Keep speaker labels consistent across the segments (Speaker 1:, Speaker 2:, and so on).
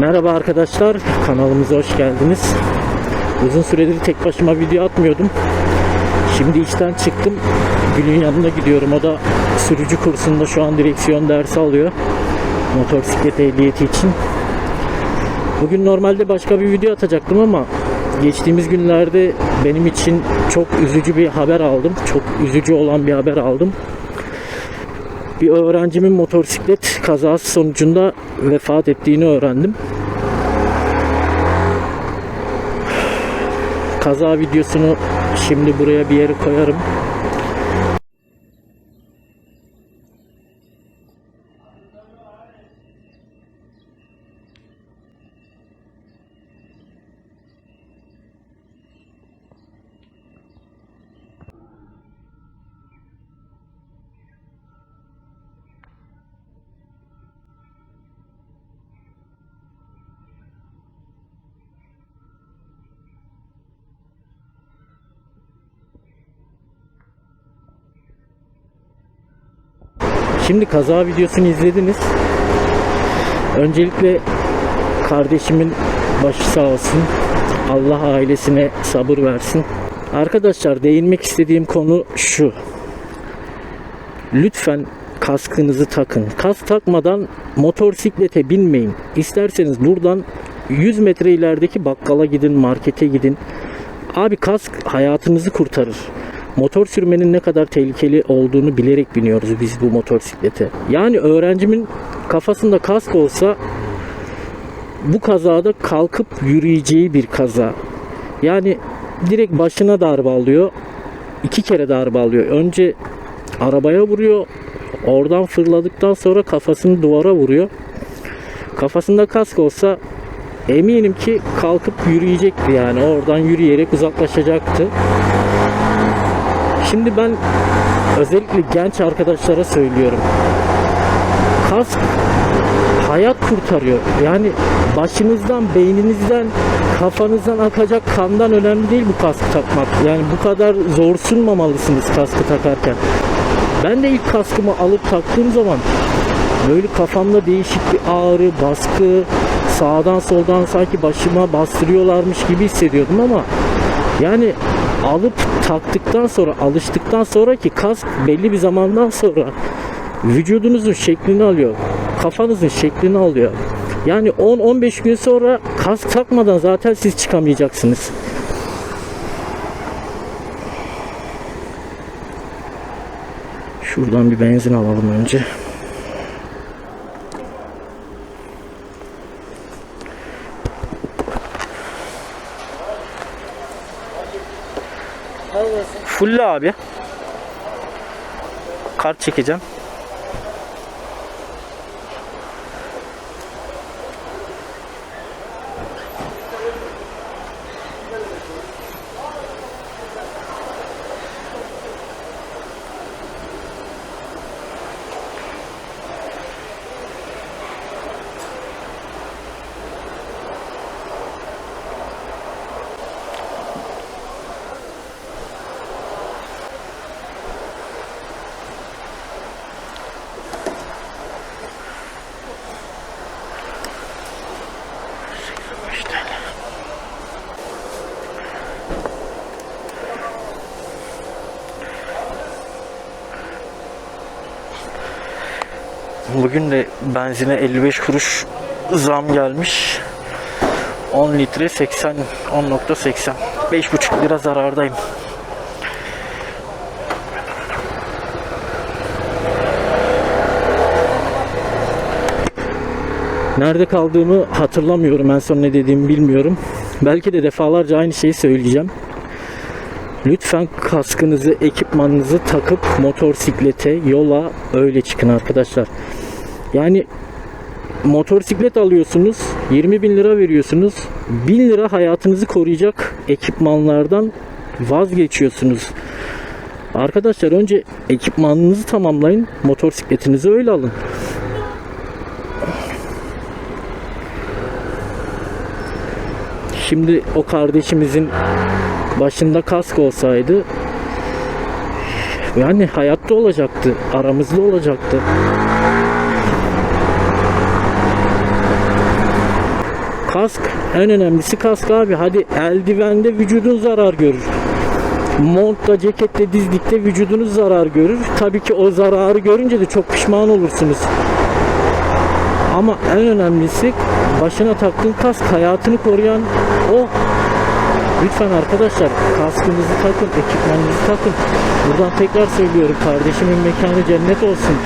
Speaker 1: Merhaba arkadaşlar, kanalımıza hoş geldiniz. Uzun süredir tek başıma video atmıyordum. Şimdi işten çıktım. Gül'ün yanına gidiyorum. O da sürücü kursunda şu an direksiyon dersi alıyor. Motosiklet ehliyeti için. Bugün normalde başka bir video atacaktım ama geçtiğimiz günlerde benim için çok üzücü bir haber aldım. Çok üzücü olan bir haber aldım. Bir öğrencimin motosiklet kazası sonucunda vefat ettiğini öğrendim. Kaza videosunu şimdi buraya bir yere koyarım. Şimdi kaza videosunu izlediniz. Öncelikle kardeşimin başı sağ olsun. Allah ailesine sabır versin. Arkadaşlar değinmek istediğim konu şu. Lütfen kaskınızı takın. Kask takmadan motorsiklete binmeyin. İsterseniz buradan 100 metre ilerideki bakkala gidin, markete gidin. Abi kask hayatınızı kurtarır. Motor sürmenin ne kadar tehlikeli olduğunu bilerek biniyoruz biz bu motosiklete. Yani öğrencimin kafasında kask olsa bu kazada kalkıp yürüyeceği bir kaza. Yani direkt başına darbe alıyor. iki kere darbe alıyor. Önce arabaya vuruyor. Oradan fırladıktan sonra kafasını duvara vuruyor. Kafasında kask olsa eminim ki kalkıp yürüyecekti yani. Oradan yürüyerek uzaklaşacaktı. Şimdi ben özellikle genç arkadaşlara söylüyorum. Kask hayat kurtarıyor. Yani başınızdan, beyninizden, kafanızdan akacak kandan önemli değil bu kaskı takmak. Yani bu kadar zorsunmamalısınız kaskı takarken. Ben de ilk kaskımı alıp taktığım zaman böyle kafamda değişik bir ağrı, baskı, sağdan soldan sanki başıma bastırıyorlarmış gibi hissediyordum ama yani alıp taktıktan sonra alıştıktan sonra ki kask belli bir zamandan sonra vücudunuzun şeklini alıyor. Kafanızın şeklini alıyor. Yani 10-15 gün sonra kask takmadan zaten siz çıkamayacaksınız. Şuradan bir benzin alalım önce. Fulle abi. Kart çekeceğim. Bugün de benzine 55 kuruş zam gelmiş. 10 litre 80 10.80 5,5 lira zarardayım. Nerede kaldığımı hatırlamıyorum. En son ne dediğimi bilmiyorum. Belki de defalarca aynı şeyi söyleyeceğim. Lütfen kaskınızı, ekipmanınızı takıp motosiklete, yola öyle çıkın arkadaşlar. Yani motosiklet alıyorsunuz, 20 bin lira veriyorsunuz. 1000 lira hayatınızı koruyacak ekipmanlardan vazgeçiyorsunuz. Arkadaşlar önce ekipmanınızı tamamlayın, motosikletinizi öyle alın. Şimdi o kardeşimizin başında kask olsaydı yani hayatta olacaktı, aramızda olacaktı. Kask en önemlisi kask abi. Hadi eldivende vücudun zarar görür. Montla, ceketle, dizlikte vücudunuz zarar görür. Tabii ki o zararı görünce de çok pişman olursunuz. Ama en önemlisi başına taktığın kask hayatını koruyan o. Lütfen arkadaşlar kaskınızı takın, ekipmanınızı takın. Buradan tekrar söylüyorum kardeşimin mekanı cennet olsun.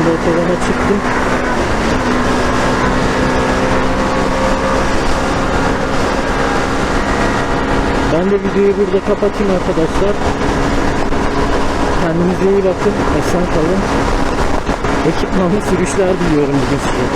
Speaker 1: De otobana çıktım. Ben de videoyu burada kapatayım arkadaşlar. Kendinize iyi bakın. Esen kalın. Ekipmanlı sürüşler diliyorum bugün size.